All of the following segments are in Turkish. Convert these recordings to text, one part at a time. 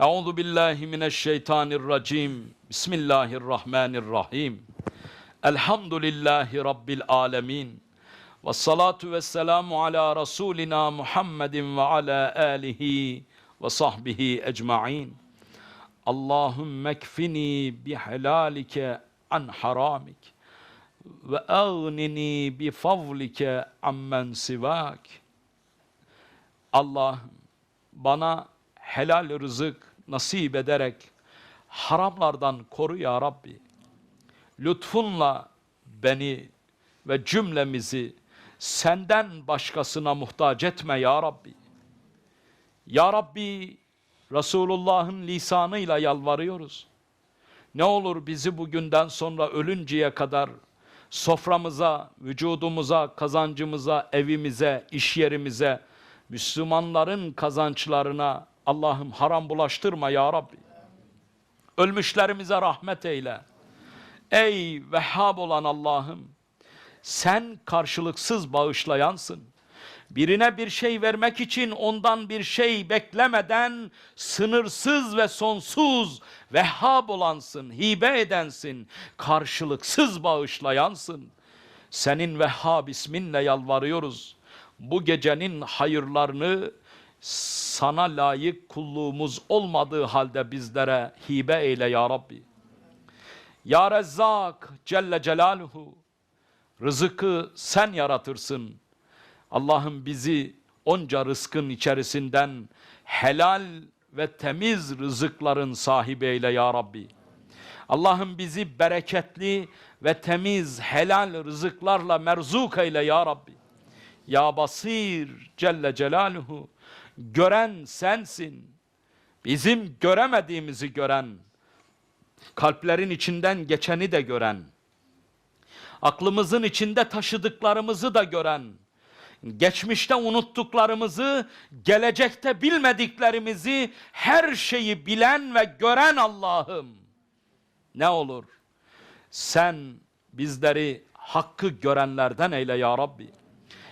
Euzu billahi mineşşeytanirracim. Bismillahirrahmanirrahim. Elhamdülillahi rabbil alamin. Ve salatu ve selamu ala Resulina Muhammedin ve ala alihi ve sahbihi ecmain. Allahümme kfini bihelalike an haramik ve ağnini bi favlike ammen sivak. Allah'ım bana helal rızık nasip ederek haramlardan koru ya Rabbi. Lütfunla beni ve cümlemizi senden başkasına muhtaç etme ya Rabbi. Ya Rabbi Resulullah'ın lisanıyla yalvarıyoruz. Ne olur bizi bugünden sonra ölünceye kadar soframıza, vücudumuza, kazancımıza, evimize, iş yerimize, Müslümanların kazançlarına Allah'ım haram bulaştırma ya Rabbi. Ölmüşlerimize rahmet eyle. Ey Vehhab olan Allah'ım sen karşılıksız bağışlayansın. Birine bir şey vermek için ondan bir şey beklemeden sınırsız ve sonsuz Vehhab olansın, hibe edensin, karşılıksız bağışlayansın. Senin Vehhab isminle yalvarıyoruz. Bu gecenin hayırlarını sana layık kulluğumuz olmadığı halde bizlere hibe eyle ya Rabbi. Ya Rezzak Celle Celaluhu rızıkı sen yaratırsın. Allah'ım bizi onca rızkın içerisinden helal ve temiz rızıkların sahibi eyle ya Rabbi. Allah'ım bizi bereketli ve temiz helal rızıklarla merzuk eyle ya Rabbi. Ya Basir Celle Celaluhu gören sensin. Bizim göremediğimizi gören, kalplerin içinden geçeni de gören, aklımızın içinde taşıdıklarımızı da gören, geçmişte unuttuklarımızı, gelecekte bilmediklerimizi, her şeyi bilen ve gören Allah'ım. Ne olur sen bizleri hakkı görenlerden eyle ya Rabbi.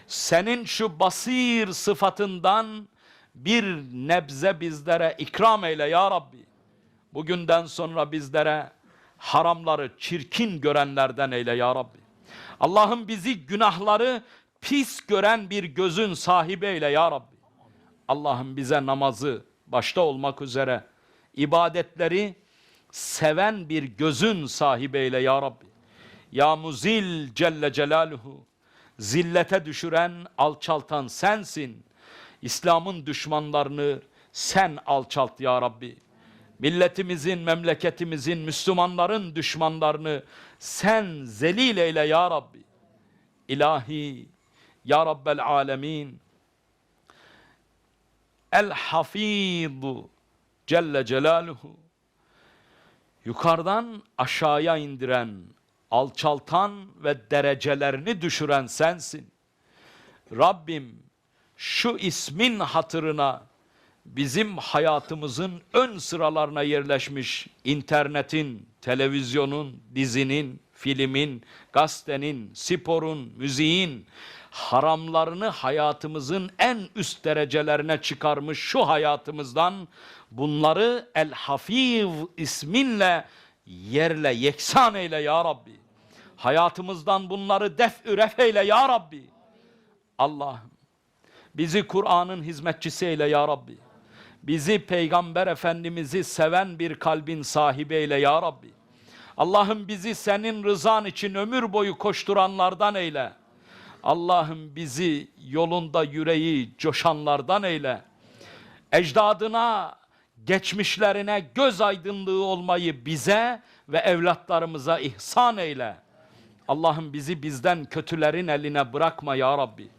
Senin şu basir sıfatından bir nebze bizlere ikram eyle ya Rabbi. Bugünden sonra bizlere haramları çirkin görenlerden eyle ya Rabbi. Allah'ım bizi günahları pis gören bir gözün sahibi eyle ya Rabbi. Allah'ım bize namazı başta olmak üzere ibadetleri seven bir gözün sahibi eyle ya Rabbi. Ya Muzil Celle Celaluhu zillete düşüren, alçaltan sensin. İslam'ın düşmanlarını sen alçalt ya Rabbi. Milletimizin, memleketimizin, Müslümanların düşmanlarını sen zelil eyle ya Rabbi. İlahi, ya Rabbel alemin. El Hafidu Celle Celaluhu. Yukarıdan aşağıya indiren, alçaltan ve derecelerini düşüren sensin. Rabbim şu ismin hatırına bizim hayatımızın ön sıralarına yerleşmiş internetin, televizyonun, dizinin, filmin, gazetenin, sporun, müziğin haramlarını hayatımızın en üst derecelerine çıkarmış şu hayatımızdan bunları El Hafiz isminle yerle yeksan eyle ya Rabbi. Hayatımızdan bunları def-ü ref eyle ya Rabbi. Allah'ım bizi Kur'an'ın hizmetçisi eyle ya Rabbi. Bizi Peygamber Efendimiz'i seven bir kalbin sahibi eyle ya Rabbi. Allah'ım bizi senin rızan için ömür boyu koşturanlardan eyle. Allah'ım bizi yolunda yüreği coşanlardan eyle. Ecdadına, geçmişlerine göz aydınlığı olmayı bize ve evlatlarımıza ihsan eyle. Allah'ım bizi bizden kötülerin eline bırakma ya Rabbi.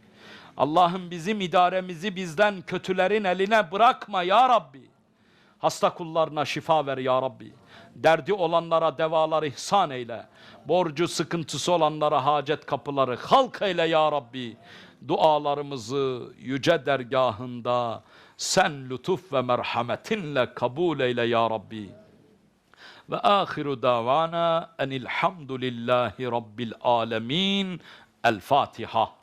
Allah'ım bizim idaremizi bizden kötülerin eline bırakma ya Rabbi. Hasta kullarına şifa ver ya Rabbi. Derdi olanlara devalar ihsan eyle. Borcu sıkıntısı olanlara hacet kapıları halk eyle ya Rabbi. Dualarımızı yüce dergahında sen lütuf ve merhametinle kabul eyle ya Rabbi. Ve ahiru davana enilhamdülillahi rabbil alemin. El Fatiha.